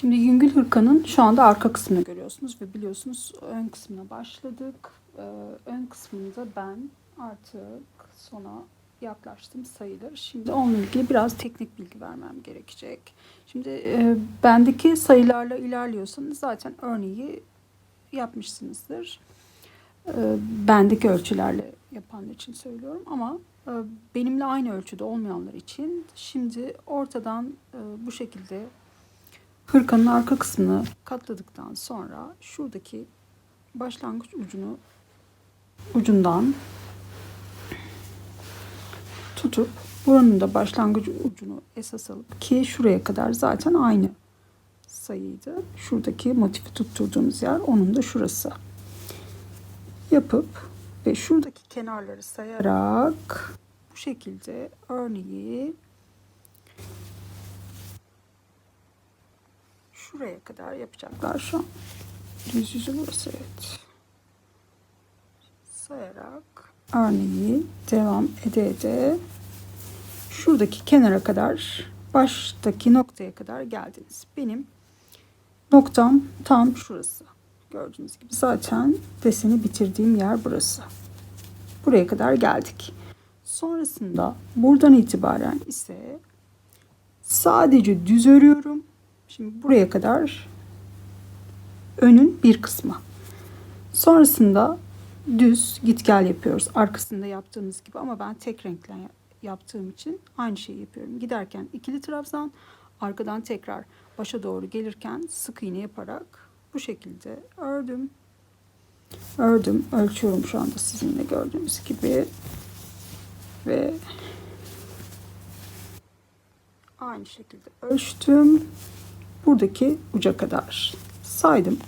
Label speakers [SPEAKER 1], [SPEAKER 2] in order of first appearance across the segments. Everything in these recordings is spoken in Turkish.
[SPEAKER 1] Şimdi yüngül hırkanın şu anda arka kısmını görüyorsunuz ve biliyorsunuz ön kısmına başladık. Ee, ön kısmında ben artık sona yaklaştım sayılır. Şimdi onunla ilgili biraz teknik bilgi vermem gerekecek. Şimdi e, bendeki sayılarla ilerliyorsanız zaten örneği yapmışsınızdır. E, bendeki ölçülerle yapanlar için söylüyorum ama e, benimle aynı ölçüde olmayanlar için şimdi ortadan e, bu şekilde hırkanın arka kısmını katladıktan sonra şuradaki başlangıç ucunu ucundan tutup buranın da başlangıç ucunu esas alıp ki şuraya kadar zaten aynı sayıydı. Şuradaki motifi tutturduğumuz yer onun da şurası. Yapıp ve şuradaki kenarları sayarak bu şekilde örneği şuraya kadar yapacaklar şu an. Düz yüzü burası evet. Sayarak örneği devam ede ede şuradaki kenara kadar baştaki noktaya kadar geldiniz. Benim noktam tam şurası. Gördüğünüz gibi zaten deseni bitirdiğim yer burası. Buraya kadar geldik. Sonrasında buradan itibaren ise sadece düz örüyorum. Şimdi buraya kadar önün bir kısmı. Sonrasında düz git gel yapıyoruz. Arkasında yaptığımız gibi ama ben tek renkle yaptığım için aynı şeyi yapıyorum. Giderken ikili trabzan, arkadan tekrar başa doğru gelirken sık iğne yaparak bu şekilde ördüm. Ördüm. Ölçüyorum şu anda sizinle gördüğünüz gibi. Ve aynı şekilde ölçtüm. Buradaki uca kadar saydım.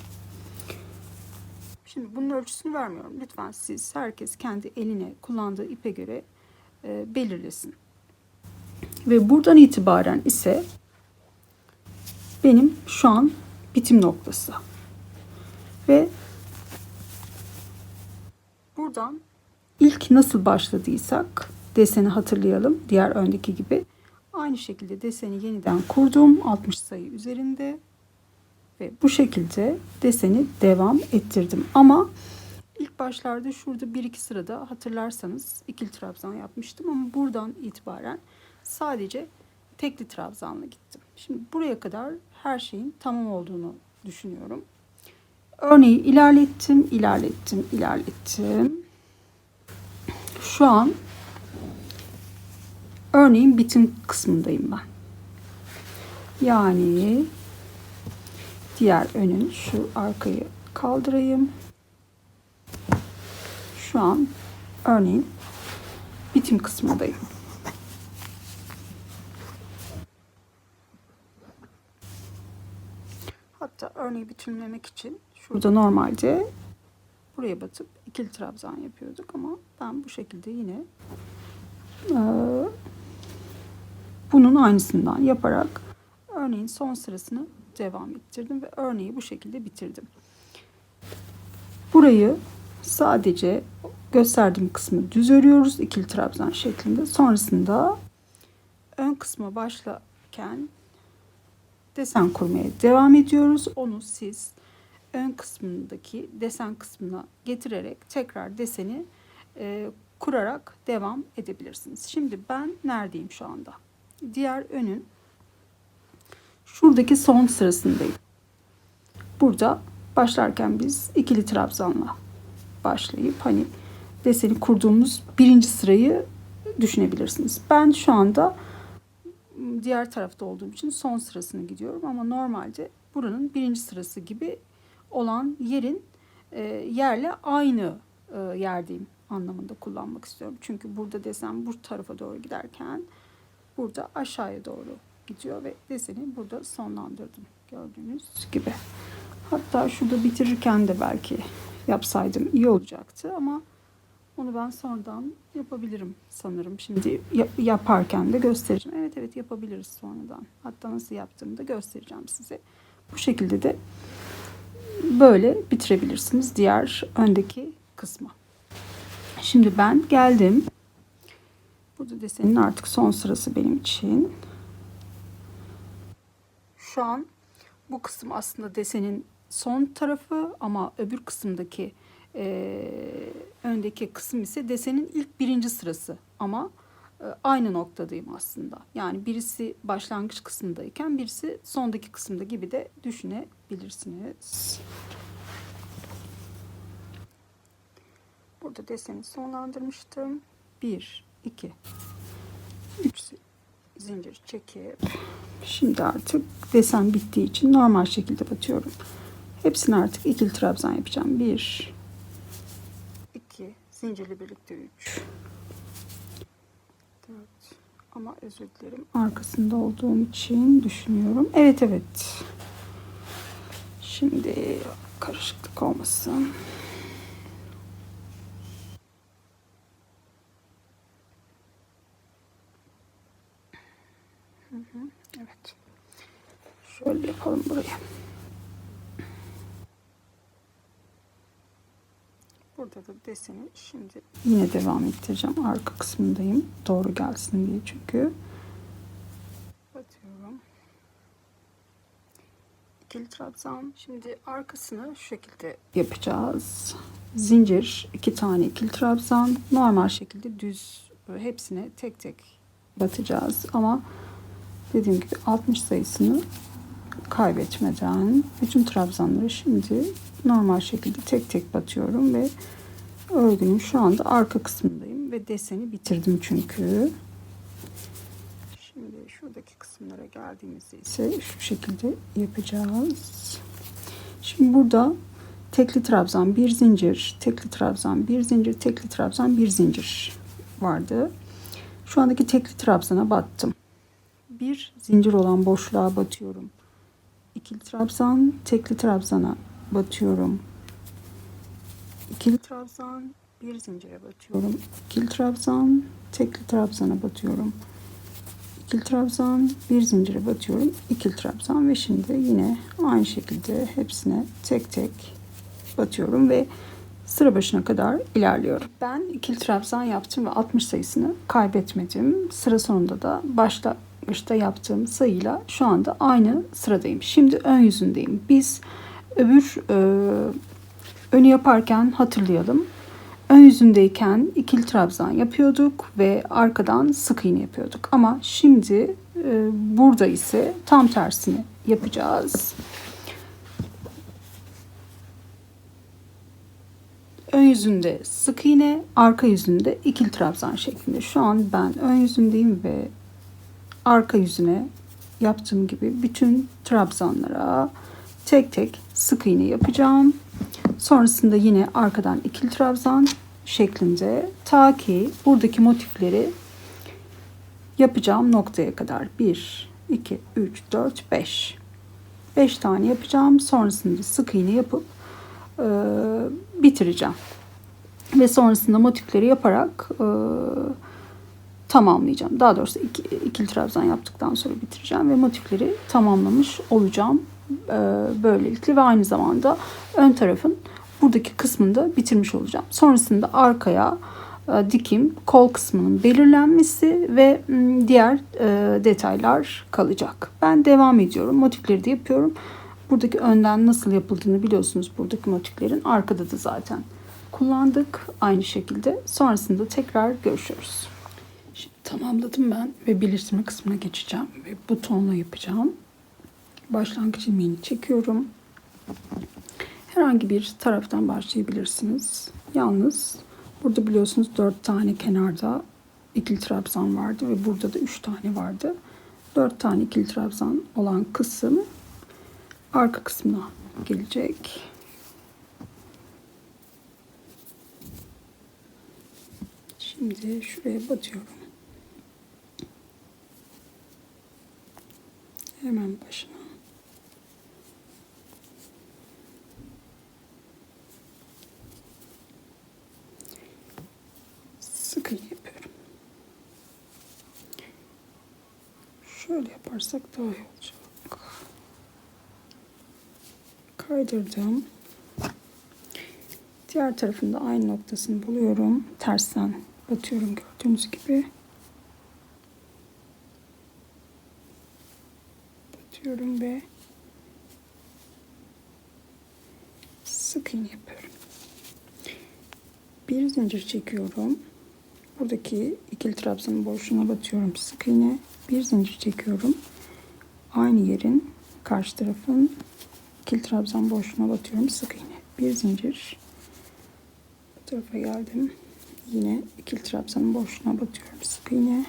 [SPEAKER 1] Şimdi bunun ölçüsünü vermiyorum. Lütfen siz herkes kendi eline kullandığı ipe göre e, belirlesin. Ve buradan itibaren ise benim şu an bitim noktası. Ve buradan ilk nasıl başladıysak deseni hatırlayalım. Diğer öndeki gibi. Aynı şekilde deseni yeniden kurdum. 60 sayı üzerinde. Ve bu şekilde deseni devam ettirdim. Ama ilk başlarda şurada bir iki sırada hatırlarsanız ikili trabzan yapmıştım. Ama buradan itibaren sadece tekli trabzanla gittim. Şimdi buraya kadar her şeyin tamam olduğunu düşünüyorum. Örneği ilerlettim, ilerlettim, ilerlettim. Şu an örneğin bitim kısmındayım ben. Yani diğer önün şu arkayı kaldırayım. Şu an örneğin bitim kısmındayım. Hatta örneği bütünlemek için şurada normalde buraya batıp ikili trabzan yapıyorduk ama ben bu şekilde yine bunun aynısından yaparak örneğin son sırasını devam ettirdim ve örneği bu şekilde bitirdim. Burayı sadece gösterdiğim kısmı düz örüyoruz ikili trabzan şeklinde. Sonrasında ön kısma başlarken desen kurmaya devam ediyoruz. Onu siz ön kısmındaki desen kısmına getirerek tekrar deseni e, kurarak devam edebilirsiniz. Şimdi ben neredeyim şu anda? Diğer önün şuradaki son sırasındayım. Burada başlarken biz ikili trabzanla başlayıp hani deseni kurduğumuz birinci sırayı düşünebilirsiniz. Ben şu anda diğer tarafta olduğum için son sırasını gidiyorum ama normalde buranın birinci sırası gibi olan yerin e, yerle aynı e, yerdeyim anlamında kullanmak istiyorum. Çünkü burada desem bu tarafa doğru giderken burada aşağıya doğru gidiyor ve deseni burada sonlandırdım gördüğünüz gibi. Hatta şurada bitirirken de belki yapsaydım iyi olacaktı ama onu ben sonradan yapabilirim sanırım. Şimdi yaparken de göstereceğim. Evet evet yapabiliriz sonradan. Hatta nasıl yaptığımı da göstereceğim size. Bu şekilde de böyle bitirebilirsiniz diğer öndeki kısmı. Şimdi ben geldim. Burada desenin artık son sırası benim için. Şu an bu kısım aslında desenin son tarafı ama öbür kısımdaki eee, öndeki kısım ise desenin ilk birinci sırası ama e, aynı noktadayım aslında. Yani birisi başlangıç kısmındayken birisi sondaki kısımda gibi de düşünebilirsiniz. Burada deseni sonlandırmıştım. 1, 2, 3 zincir çekip şimdi artık desen bittiği için normal şekilde batıyorum. Hepsini artık ikili trabzan yapacağım. 1, 2, zincirle birlikte 3, 4 ama özür dilerim arkasında olduğum için düşünüyorum. Evet evet. Şimdi karışıklık olmasın. Hı hı, Evet. Şöyle yapalım burayı. Burada da deseni şimdi yine devam ettireceğim. Arka kısmındayım. Doğru gelsin diye çünkü. Batıyorum. İkili trabzan. Şimdi arkasını şu şekilde yapacağız. Zincir, iki tane ikili trabzan. Normal şekilde düz hepsine tek tek batacağız. Ama dediğim gibi 60 sayısını kaybetmeden bütün trabzanları şimdi normal şekilde tek tek batıyorum ve örgünün şu anda arka kısmındayım ve deseni bitirdim çünkü. Şimdi şuradaki kısımlara geldiğimizde ise şu şekilde yapacağız. Şimdi burada tekli trabzan bir zincir, tekli trabzan bir zincir, tekli trabzan bir zincir vardı. Şu andaki tekli trabzana battım. Bir zincir olan boşluğa batıyorum. İkili trabzan, tekli trabzana batıyorum. İkili trabzan, bir zincire batıyorum. İkili trabzan, tekli trabzana batıyorum. İkili trabzan, bir zincire batıyorum. İkili trabzan ve şimdi yine aynı şekilde hepsine tek tek batıyorum ve sıra başına kadar ilerliyorum. Ben ikili trabzan yaptım ve 60 sayısını kaybetmedim. Sıra sonunda da başlangıçta yaptığım sayıyla şu anda aynı sıradayım. Şimdi ön yüzündeyim. Biz öbür e, önü yaparken hatırlayalım. Ön yüzündeyken ikili trabzan yapıyorduk ve arkadan sık iğne yapıyorduk. Ama şimdi e, burada ise tam tersini yapacağız. Ön yüzünde sık iğne, arka yüzünde ikili trabzan şeklinde. Şu an ben ön yüzündeyim ve arka yüzüne yaptığım gibi bütün trabzanlara tek tek sık iğne yapacağım. Sonrasında yine arkadan ikili trabzan şeklinde ta ki buradaki motifleri yapacağım noktaya kadar 1 2 3 4 5 5 tane yapacağım. Sonrasında sık iğne yapıp e, bitireceğim. Ve sonrasında motifleri yaparak e, tamamlayacağım. Daha doğrusu iki, ikili trabzan yaptıktan sonra bitireceğim ve motifleri tamamlamış olacağım. E, böylelikle ve aynı zamanda ön tarafın buradaki kısmında bitirmiş olacağım. Sonrasında arkaya e, dikim kol kısmının belirlenmesi ve m, diğer e, detaylar kalacak. Ben devam ediyorum. Motifleri de yapıyorum. Buradaki önden nasıl yapıldığını biliyorsunuz. Buradaki motiflerin arkada da zaten kullandık aynı şekilde. Sonrasında tekrar görüşürüz. Şimdi tamamladım ben ve birleştirme kısmına geçeceğim ve butonla yapacağım. Başlangıç ilmeğini çekiyorum. Herhangi bir taraftan başlayabilirsiniz. Yalnız burada biliyorsunuz 4 tane kenarda ikili trabzan vardı ve burada da 3 tane vardı. 4 tane ikili trabzan olan kısım arka kısmına gelecek. Şimdi şuraya batıyorum. Hemen başına. Sık yapıyorum. Şöyle yaparsak daha iyi olacak. Kaydırdım. Diğer tarafında aynı noktasını buluyorum. Tersten batıyorum gördüğünüz gibi. Batıyorum ve sık iğne yapıyorum. Bir zincir çekiyorum. Buradaki ikili trabzanın boşluğuna batıyorum sık iğne. Bir zincir çekiyorum. Aynı yerin karşı tarafın ikili trabzan boşluğuna batıyorum sık iğne. Bir zincir. Bu tarafa geldim. Yine ikili trabzanın boşluğuna batıyorum sık iğne.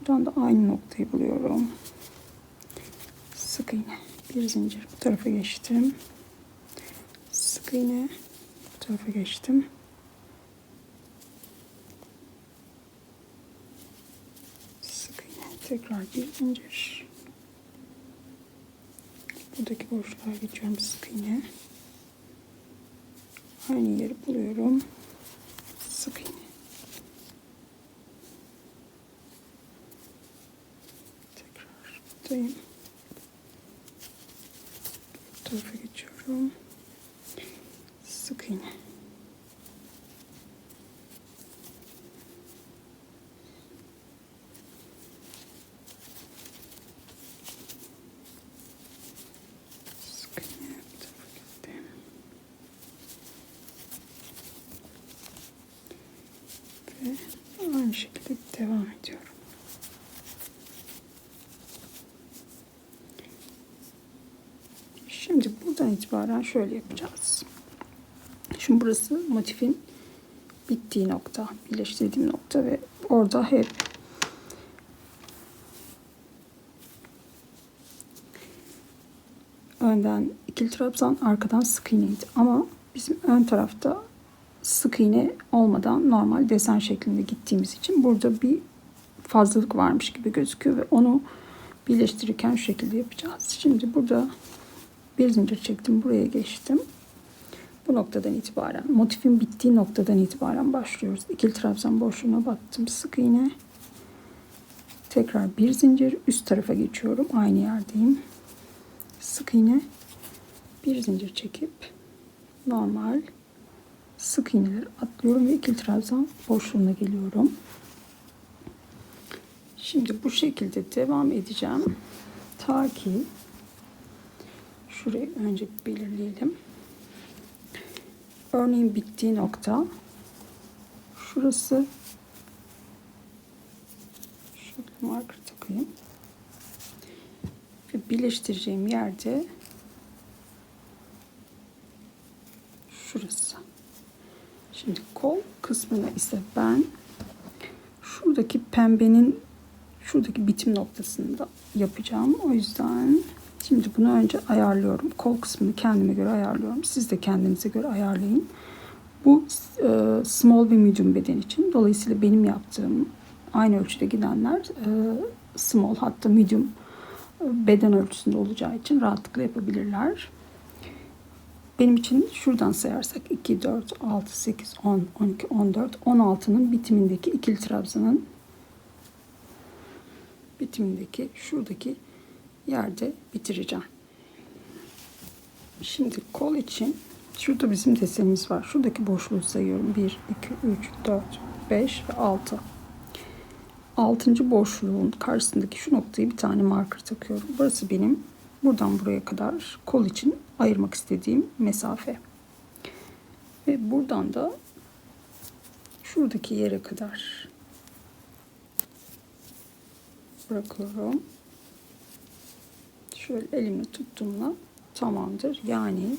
[SPEAKER 1] Buradan da aynı noktayı buluyorum. Sık iğne. Bir zincir. Bu tarafa geçtim. Sık iğne. Bu tarafa geçtim. Sık iğne. Tekrar bir zincir. Buradaki boşluğa geçiyorum sık iğne. Aynı yeri buluyorum. Sık iğne. Tekrar buradayım. Tarafa geçiyorum. Sık iğne. Sık iğne. Gittim. Ve aynı şekilde devam ediyorum. Şimdi buradan itibaren şöyle yapacağız. Şimdi burası motifin bittiği nokta, birleştirdiğim nokta ve orada hep önden ikili trabzan, arkadan sık iğneydi. Ama bizim ön tarafta sık iğne olmadan normal desen şeklinde gittiğimiz için burada bir fazlalık varmış gibi gözüküyor ve onu birleştirirken şu şekilde yapacağız. Şimdi burada bir zincir çektim, buraya geçtim. Bu noktadan itibaren, motifin bittiği noktadan itibaren başlıyoruz. İkili trabzan boşluğuna battım, sık iğne. Tekrar bir zincir, üst tarafa geçiyorum. Aynı yerdeyim. Sık iğne, bir zincir çekip normal sık iğneleri atlıyorum ve ikili trabzan boşluğuna geliyorum. Şimdi bu şekilde devam edeceğim. Ta ki şurayı önce belirleyelim. Örneğin bittiği nokta şurası. Şöyle marker takayım. Ve birleştireceğim yerde şurası. Şimdi kol kısmına ise ben şuradaki pembenin şuradaki bitim noktasında yapacağım. O yüzden şimdi bunu önce ayarlıyorum. Kol kısmını kendime göre ayarlıyorum. Siz de kendinize göre ayarlayın. Bu e, small ve medium beden için. Dolayısıyla benim yaptığım aynı ölçüde gidenler e, small hatta medium e, beden ölçüsünde olacağı için rahatlıkla yapabilirler. Benim için şuradan sayarsak 2, 4, 6, 8, 10, 12, 14, 16'nın bitimindeki ikili trabzanın bitimindeki şuradaki yerde bitireceğim. Şimdi kol için şurada bizim desenimiz var. Şuradaki boşluğu sayıyorum. 1, 2, 3, 4, 5 ve 6. Altıncı boşluğun karşısındaki şu noktayı bir tane marker takıyorum. Burası benim buradan buraya kadar kol için ayırmak istediğim mesafe. Ve buradan da şuradaki yere kadar bırakıyorum. Şöyle elimle tuttuğumla tamamdır. Yani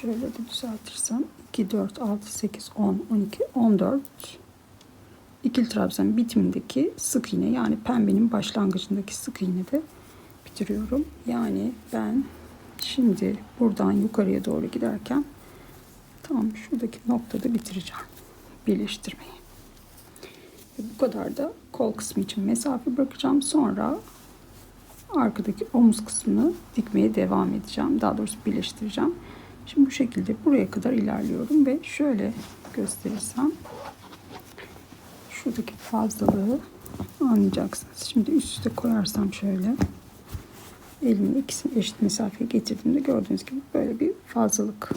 [SPEAKER 1] şöyle de düzeltirsem 2, 4, 6, 8, 10, 12, 14 ikili trabzan bitimindeki sık iğne yani pembenin başlangıcındaki sık iğne de bitiriyorum. Yani ben şimdi buradan yukarıya doğru giderken tam şuradaki noktada bitireceğim birleştirmeyi. Bu kadar da kol kısmı için mesafe bırakacağım. Sonra arkadaki omuz kısmını dikmeye devam edeceğim. Daha doğrusu birleştireceğim. Şimdi bu şekilde buraya kadar ilerliyorum ve şöyle gösterirsem şuradaki fazlalığı anlayacaksınız. Şimdi üst üste koyarsam şöyle elimle ikisini eşit mesafeye getirdiğimde gördüğünüz gibi böyle bir fazlalık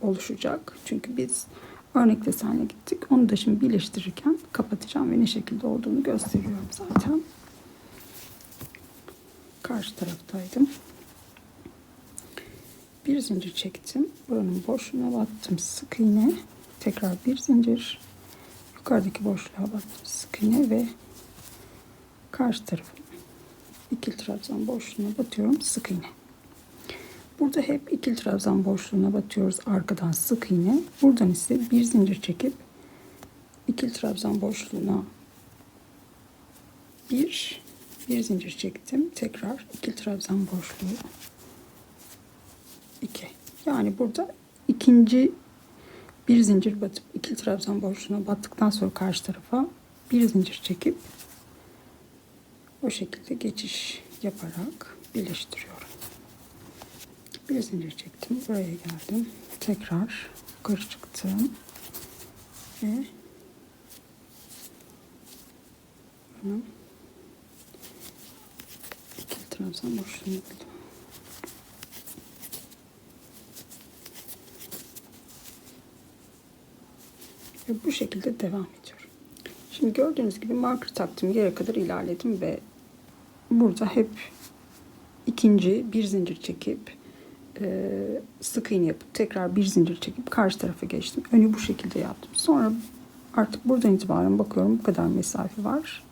[SPEAKER 1] oluşacak. Çünkü biz örnek desenle gittik. Onu da şimdi birleştirirken kapatacağım ve ne şekilde olduğunu gösteriyorum zaten. karşı taraftaydım. Bir zincir çektim. Buranın boşluğuna battım. Sık iğne. Tekrar bir zincir. Yukarıdaki boşluğa battım. Sık iğne ve karşı tarafın ikili trabzan boşluğuna batıyorum. Sık iğne. Burada hep ikili trabzan boşluğuna batıyoruz. Arkadan sık iğne. Buradan ise bir zincir çekip ikili trabzan boşluğuna bir bir zincir çektim. Tekrar ikili trabzan boşluğu 2. Yani burada ikinci bir zincir batıp ikili trabzan boşluğuna battıktan sonra karşı tarafa bir zincir çekip o şekilde geçiş yaparak birleştiriyorum. Bir zincir çektim. Buraya geldim. Tekrar yukarı çıktım. Ve bunun ikili trabzan boşluğunu buldum. Ve bu şekilde devam ediyorum. Şimdi gördüğünüz gibi marker taktığım yere kadar ilerledim ve burada hep ikinci bir zincir çekip e, sık iğne yapıp tekrar bir zincir çekip karşı tarafa geçtim. Önü bu şekilde yaptım. Sonra artık buradan itibaren bakıyorum bu kadar mesafe var.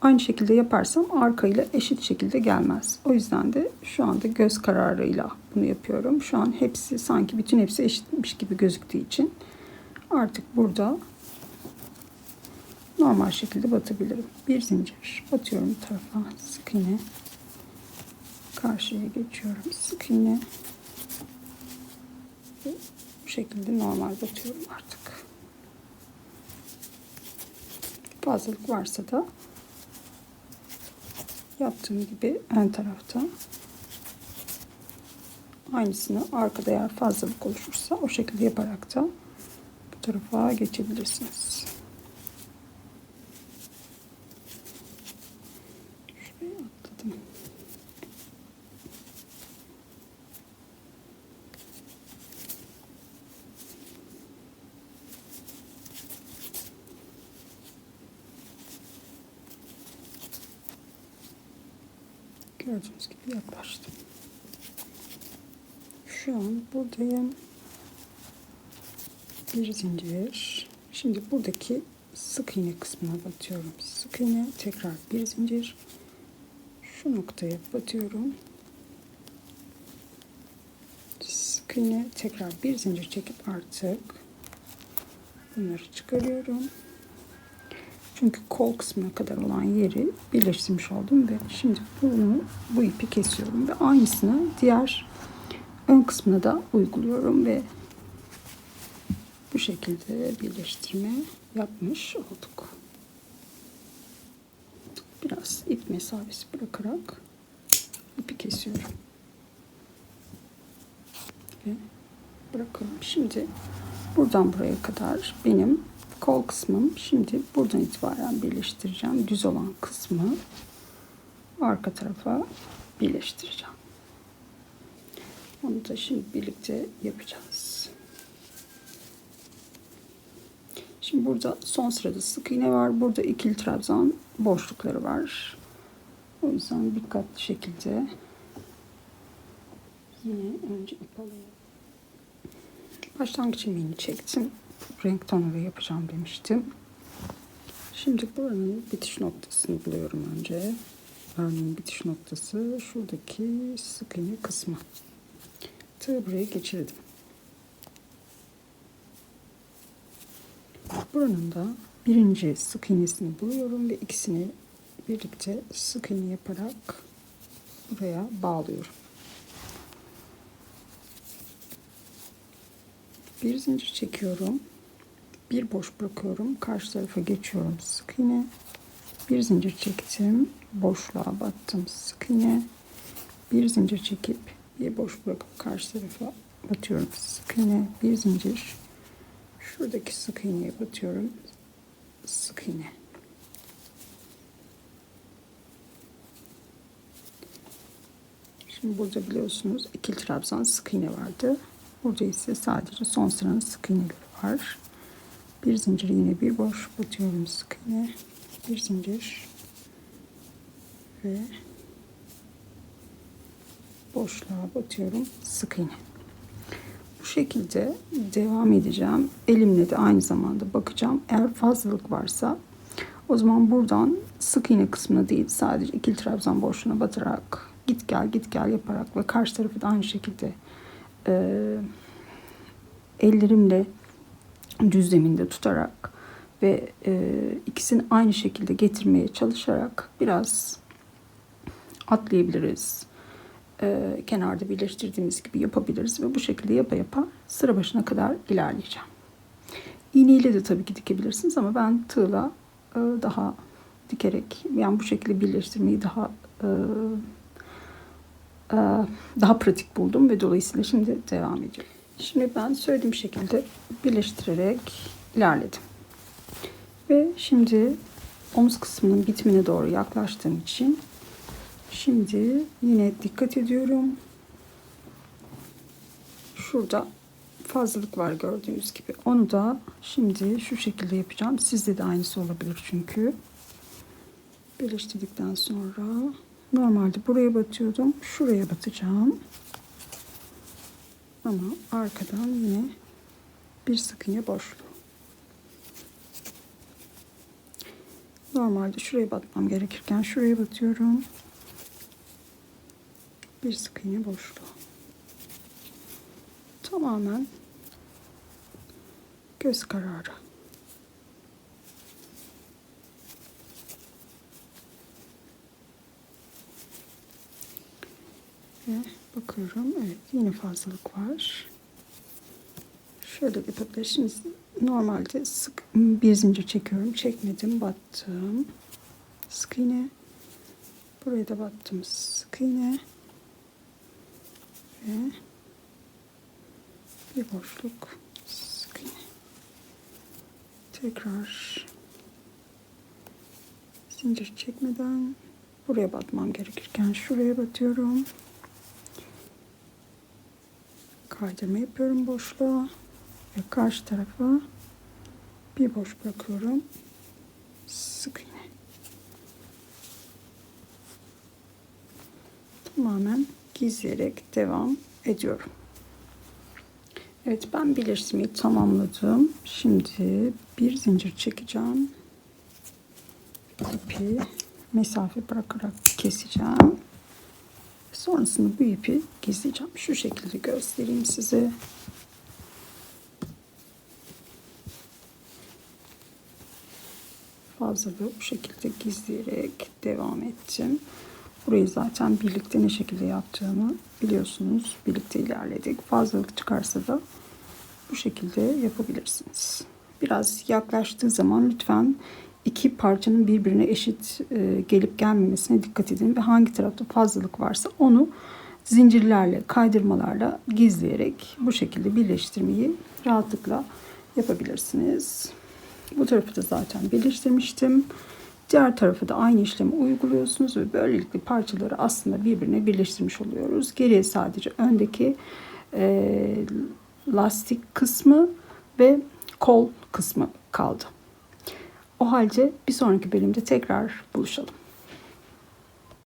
[SPEAKER 1] Aynı şekilde yaparsam arkayla eşit şekilde gelmez. O yüzden de şu anda göz kararıyla bunu yapıyorum. Şu an hepsi sanki bütün hepsi eşitmiş gibi gözüktüğü için artık burada normal şekilde batabilirim. Bir zincir batıyorum bu tarafa sık iğne karşıya geçiyorum sık iğne bu şekilde normal batıyorum artık. Fazlalık varsa da yaptığım gibi ön tarafta aynısını arkada eğer fazlalık oluşursa o şekilde yaparak da bu tarafa geçebilirsiniz. Şuraya atladım. Gördüğünüz gibi yaklaştım. Şu an buradayım. Bir zincir. Şimdi buradaki sık iğne kısmına batıyorum. Sık iğne tekrar bir zincir. Şu noktaya batıyorum. Sık iğne tekrar bir zincir çekip artık bunları çıkarıyorum. Çünkü kol kısmına kadar olan yeri birleştirmiş oldum ve şimdi bunu bu ipi kesiyorum ve aynısını diğer ön kısmına da uyguluyorum ve bu şekilde birleştirme yapmış olduk. Biraz ip mesafesi bırakarak ipi kesiyorum. Ve bırakıyorum. Şimdi buradan buraya kadar benim kol kısmım. Şimdi buradan itibaren birleştireceğim. Düz olan kısmı arka tarafa birleştireceğim. Onu da şimdi birlikte yapacağız. Şimdi burada son sırada sık iğne var. Burada ikili trabzan boşlukları var. O yüzden dikkatli şekilde yine önce ip alayım. Başlangıç ilmeğini çektim. Renk tonları yapacağım demiştim. Şimdi buranın bitiş noktasını buluyorum önce. Buranın bitiş noktası şuradaki sık iğne kısmı. Tığı buraya geçirdim. Buranın da birinci sık iğnesini buluyorum ve ikisini birlikte sık iğne yaparak buraya bağlıyorum. Bir zincir çekiyorum. Bir boş bırakıyorum. Karşı tarafa geçiyorum. Sık iğne. Bir zincir çektim. Boşluğa battım. Sık iğne. Bir zincir çekip bir boş bırakıp karşı tarafa batıyorum. Sık iğne. Bir zincir. Şuradaki sık iğneye batıyorum. Sık iğne. Şimdi burada biliyorsunuz ikili trabzan sık iğne vardı. Burada ise sadece son sıranın sık iğneleri var. Bir zincir yine bir boş batıyorum sık iğne. Bir zincir ve boşluğa batıyorum. Sık iğne. Bu şekilde devam edeceğim. Elimle de aynı zamanda bakacağım. Eğer fazlalık varsa o zaman buradan sık iğne kısmına değil sadece ikili trabzan boşluğuna batarak git gel git gel yaparak ve karşı tarafı da aynı şekilde e, ellerimle düzleminde tutarak ve e, ikisini aynı şekilde getirmeye çalışarak biraz atlayabiliriz. E, kenarda birleştirdiğimiz gibi yapabiliriz ve bu şekilde yapa yapa sıra başına kadar ilerleyeceğim. İğneyle de tabii ki dikebilirsiniz ama ben tığla e, daha dikerek yani bu şekilde birleştirmeyi daha e, e, daha pratik buldum ve dolayısıyla şimdi devam ediyorum. Şimdi ben söylediğim şekilde birleştirerek ilerledim. Ve şimdi omuz kısmının bitimine doğru yaklaştığım için şimdi yine dikkat ediyorum. Şurada fazlalık var gördüğünüz gibi. Onu da şimdi şu şekilde yapacağım. Sizde de aynısı olabilir çünkü. Birleştirdikten sonra normalde buraya batıyordum. Şuraya batacağım. Ama arkadan yine bir sık iğne boşluğu. Normalde şuraya batmam gerekirken şuraya batıyorum. Bir sık iğne boşluğu. Tamamen göz kararı. Ve bakıyorum. Evet yine fazlalık var. Şöyle yapabiliriz. Şimdi normalde sık bir zincir çekiyorum. Çekmedim. Battım. Sık iğne. Buraya da battım. Sık iğne. Ve bir boşluk. Sık iğne. Tekrar zincir çekmeden buraya batmam gerekirken şuraya batıyorum kaydırma yapıyorum boşluğa ve karşı tarafa bir boş bırakıyorum. Sık iğne. Tamamen gizleyerek devam ediyorum. Evet ben birleştirmeyi tamamladım. Şimdi bir zincir çekeceğim. İpi mesafe bırakarak keseceğim. Sonrasında bu ipi gizleyeceğim. Şu şekilde göstereyim size. Fazlalığı bu şekilde gizleyerek devam ettim. Burayı zaten birlikte ne şekilde yaptığımı biliyorsunuz. Birlikte ilerledik. Fazlalık çıkarsa da bu şekilde yapabilirsiniz. Biraz yaklaştığı zaman lütfen iki parçanın birbirine eşit e, gelip gelmemesine dikkat edin ve hangi tarafta fazlalık varsa onu zincirlerle, kaydırmalarla gizleyerek bu şekilde birleştirmeyi rahatlıkla yapabilirsiniz. Bu tarafı da zaten birleştirmiştim. Diğer tarafı da aynı işlemi uyguluyorsunuz ve böylelikle parçaları aslında birbirine birleştirmiş oluyoruz. Geriye sadece öndeki e, lastik kısmı ve kol kısmı kaldı. O halde bir sonraki bölümde tekrar buluşalım.